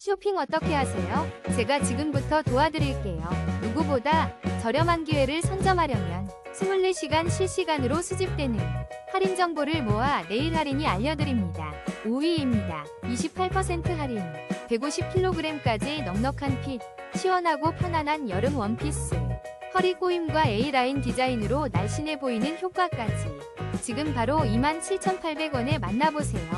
쇼핑 어떻게 하세요? 제가 지금부터 도와드릴게요. 누구보다 저렴한 기회를 선점하려면 24시간 실시간으로 수집되는 할인 정보를 모아 내일 할인이 알려드립니다. 5위입니다. 28% 할인. 150kg까지 넉넉한 핏. 시원하고 편안한 여름 원피스. 허리 꼬임과 A라인 디자인으로 날씬해 보이는 효과까지. 지금 바로 27,800원에 만나보세요.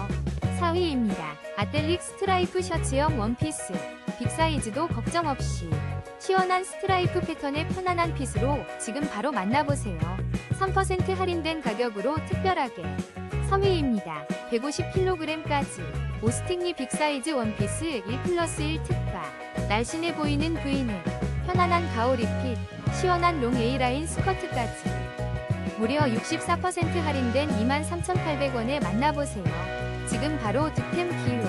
4위입니다. 아델릭 스트라이프 셔츠형 원피스. 빅사이즈도 걱정 없이. 시원한 스트라이프 패턴의 편안한 핏으로 지금 바로 만나보세요. 3% 할인된 가격으로 특별하게. 3위입니다. 150kg까지. 오스팅리 빅사이즈 원피스 1 플러스 1 특가. 날씬해 보이는 V넥. 편안한 가오리 핏. 시원한 롱 A라인 스커트까지. 무려 64% 할인된 23,800원에 만나보세요. 지금 바로 득템 2위입니다.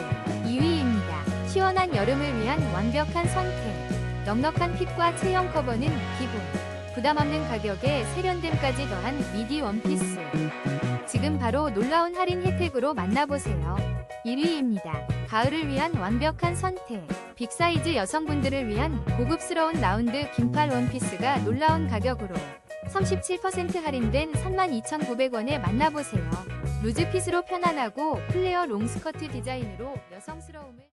시원한 여름을 위한 완벽한 선택. 넉넉한 핏과 체형 커버는 기본. 부담 없는 가격에 세련됨까지 더한 미디 원피스. 지금 바로 놀라운 할인 혜택으로 만나보세요. 1위입니다. 가을을 위한 완벽한 선택. 빅사이즈 여성분들을 위한 고급스러운 라운드 긴팔 원피스가 놀라운 가격으로 37% 할인된 32,900원에 만나보세요. 루즈핏으로 편안하고 플레어 롱스커트 디자인으로 여성스러움을